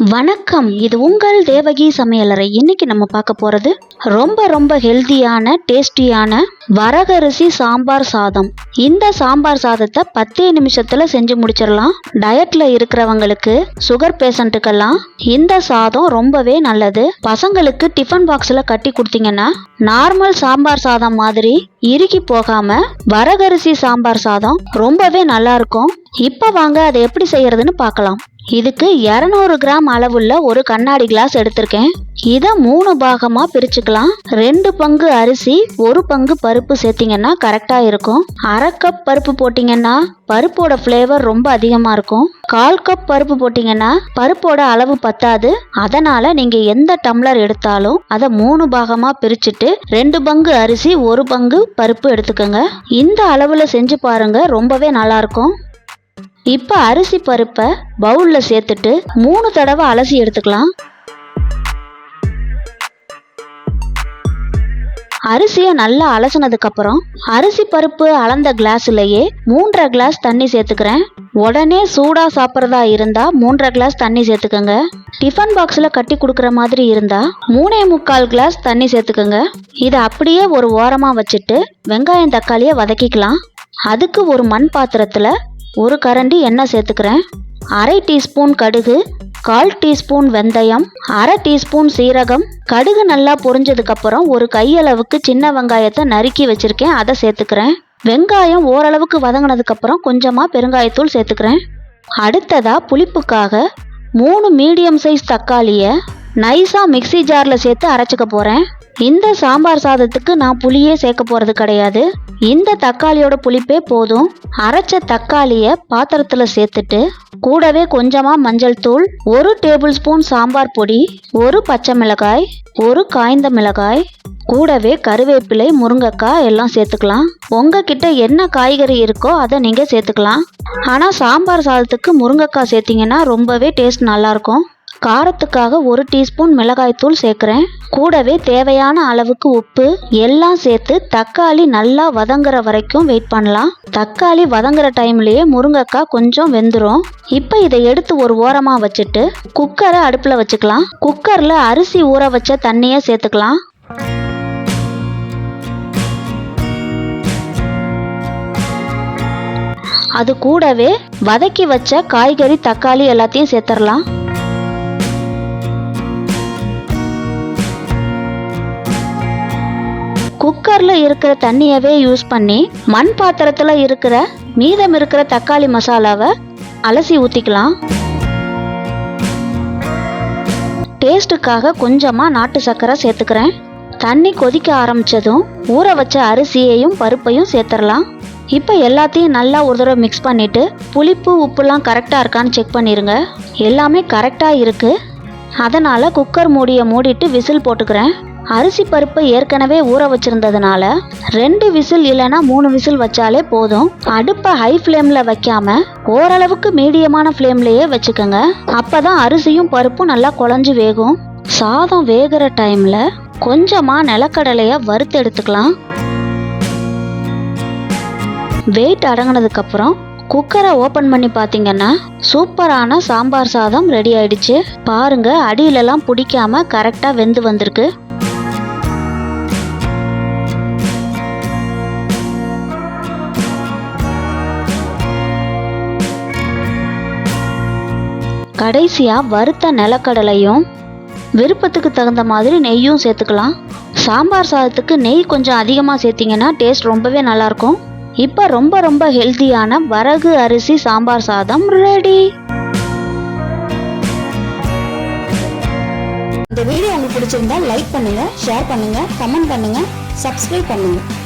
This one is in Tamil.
வணக்கம். இது உங்கள் தேவகி சமையலறை. இன்னைக்கு நம்ம பார்க்க போறது ரொம்ப ரொம்ப ஹெல்தியான டேஸ்டியான வரகரிசி சாம்பார் சாதம். இந்த சாம்பார் சாதத்தை பத்தே நிமிஷத்துல செஞ்சு முடிச்சிடலாம். டயட்ல இருக்கிறவங்களுக்கு சுகர் பேஷண்ட்டுக்கெல்லாம் இந்த சாதம் ரொம்பவே நல்லது. பசங்களுக்கு டிஃபன் பாக்ஸ்ல கட்டி கொடுத்தீங்கன்னா நார்மல் சாம்பார் சாதம் மாதிரி இறுகி போகாம வரகரிசி சாம்பார் சாதம் ரொம்பவே நல்லா இருக்கும். இப்போ வாங்க அதை எப்படி செய்யறதுன்னு பார்க்கலாம். இதுக்கு இரநூறு கிராம் அளவுள்ள ஒரு கண்ணாடி கிளாஸ் எடுத்திருக்கேன். இதை மூணு பாகமாக பிரிச்சுக்கலாம். ரெண்டு பங்கு அரிசி ஒரு பங்கு பருப்பு சேர்த்தீங்கன்னா கரெக்டாக இருக்கும். அரை கப் பருப்பு போட்டிங்கன்னா பருப்போட ஃப்ளேவர் ரொம்ப அதிகமாக இருக்கும். கால் கப் பருப்பு போட்டிங்கன்னா பருப்போட அளவு பத்தாது. அதனால் நீங்கள் எந்த டம்ளர் எடுத்தாலும் அதை மூணு பாகமாக பிரிச்சுட்டு ரெண்டு பங்கு அரிசி ஒரு பங்கு பருப்பு எடுத்துக்கோங்க. இந்த அளவில் செஞ்சு பாருங்க ரொம்பவே நல்லாயிருக்கும் இப்போ அரிசி பருப்பை பவுலில் சேர்த்துட்டு மூணு தடவை அலசி எடுத்துக்கலாம். அரிசியை நல்லா அலசினதுக்கப்புறம் அரிசி பருப்பு அளந்த கிளாஸ்லயே மூன்றரை கிளாஸ் தண்ணி சேர்த்துக்கிறேன். உடனே சூடாக சாப்பிட்றதா இருந்தால் மூன்றரை கிளாஸ் தண்ணி சேர்த்துக்கோங்க. டிஃபன் பாக்ஸில் கட்டி கொடுக்குற மாதிரி இருந்தால் மூணே முக்கால் கிளாஸ் தண்ணி சேர்த்துக்கோங்க. இதை அப்படியே ஒரு ஓரமாக வச்சுட்டு வெங்காயம் தக்காளியை வதக்கிக்கலாம். அதுக்கு ஒரு மண் பாத்திரத்தில் ஒரு கரண்டி எண்ணெய் சேர்த்துக்கிறேன். அரை டீஸ்பூன் கடுகு கால் டீஸ்பூன் வெந்தயம் அரை டீஸ்பூன் சீரகம். கடுகு நல்லா பொரிஞ்சதுக்கப்புறம் ஒரு கையளவுக்கு சின்ன வெங்காயத்தை நறுக்கி வச்சுருக்கேன். அதை சேர்த்துக்கிறேன். வெங்காயம் ஓரளவுக்கு வதங்கினதுக்கப்புறம் கொஞ்சமாக பெருங்காயத்தூள் சேர்த்துக்கிறேன். அடுத்ததாக புளிப்புக்காக மூணு மீடியம் சைஸ் தக்காளியை நைஸாக மிக்ஸி ஜாரில் சேர்த்து அரைச்சிக்க போகிறேன் இந்த சாம்பார் சாதத்துக்கு நான் புளியே சேர்க்க போகிறது கிடையாது. இந்த தக்காளியோட புளிப்பே போதும். அரைச்ச தக்காளியை பாத்திரத்தில் சேர்த்துட்டு கூடவே கொஞ்சமாக மஞ்சள் தூள் ஒரு டேபிள் ஸ்பூன் சாம்பார் பொடி ஒரு பச்சை மிளகாய் ஒரு காய்ந்த மிளகாய் கூடவே கருவேப்பிலை முருங்கைக்காய் எல்லாம் சேர்த்துக்கலாம். உங்ககிட்ட என்ன காய்கறி இருக்கோ அதை நீங்கள் சேர்த்துக்கலாம். ஆனால் சாம்பார் சாதத்துக்கு முருங்கைக்காய் சேர்த்திங்கன்னா ரொம்பவே டேஸ்ட் நல்லாயிருக்கும் காரத்துக்காக ஒரு டீஸ்பூன் மிளகாய்த்தூள் சேர்க்குறேன். கூடவே தேவையான அளவுக்கு உப்பு எல்லாம் சேர்த்து தக்காளி நல்லா வதங்குற வரைக்கும் வெயிட் பண்ணலாம். தக்காளி வதங்குற டைம்லயே முருங்கைக்காய் கொஞ்சம் வெந்துடும் இப்போ இதை எடுத்து ஒரு ஓரமாக வச்சுட்டு குக்கரை அடுப்பில் வச்சுக்கலாம். குக்கரில் அரிசி ஊற வச்ச தண்ணியை சேர்த்துக்கலாம். அது கூடவே வதக்கி வச்ச காய்கறி தக்காளி எல்லாத்தையும் சேர்த்துடலாம் குக்கரில் இருக்கிற தண்ணியவே யூஸ் பண்ணி மண் பாத்திரத்தில் இருக்கிற மீதம் இருக்கிற தக்காளி மசாலாவை அலசி ஊற்றிக்கலாம் டேஸ்ட்டுக்காக கொஞ்சமாக நாட்டு சர்க்கரை சேர்த்துக்கிறேன். தண்ணி கொதிக்க ஆரம்பித்ததும் ஊற வச்ச அரிசியையும் பருப்பையும் சேர்த்துடலாம். இப்போ எல்லாத்தையும் நல்லா ஒரு தடவை மிக்ஸ் பண்ணிவிட்டு புளிப்பு உப்புலாம் கரெக்டாக இருக்கான்னு செக் பண்ணிடுங்க எல்லாமே கரெக்டாக இருக்குது அதனால் குக்கர் மூடியை மூடிட்டு விசில் போட்டுக்கிறேன். அரிசி பருப்பு ஏற்கனவே ஊற வச்சிருந்ததுனால ரெண்டு விசில் இல்லைன்னா மூணு விசில் வச்சாலே போதும். அடுப்பை ஹை ஃப்ளேமில் வைக்காம ஓரளவுக்கு மீடியமான ஃப்ளேம்லேயே வச்சுக்கோங்க. அப்பதான் அரிசியும் பருப்பும் நல்லா குழஞ்சி வேகும். சாதம் வேகிற டைமில் கொஞ்சமாக நிலக்கடலையை வறுத்து எடுத்துக்கலாம். வெயிட் அடங்கினதுக்கப்புறம் குக்கரை ஓப்பன் பண்ணி பார்த்தீங்கன்னா சூப்பரான சாம்பார் சாதம் ரெடி ஆயிடுச்சு. பாருங்க அடியிலலாம் பிடிக்காம கரெக்டாக வெந்து வந்திருக்கு. கடைசியாக வறுத்த நிலக்கடலையும் விருப்பத்துக்கு தகுந்த மாதிரி நெய்யும் சேர்த்துக்கலாம். சாம்பார் சாதத்துக்கு நெய் கொஞ்சம் அதிகமாக சேர்த்திங்கன்னா டேஸ்ட் ரொம்பவே நல்லாயிருக்கும். இப்போ ரொம்ப ரொம்ப ஹெல்த்தியான வரகு அரிசி சாம்பார் சாதம் ரெடி இந்த வீடியோ உங்களுக்கு பிடிச்சிருந்தா லைக் பண்ணுங்கள் ஷேர் பண்ணுங்கள் கமெண்ட் பண்ணுங்கள் சப்ஸ்கிரைப் பண்ணுங்கள்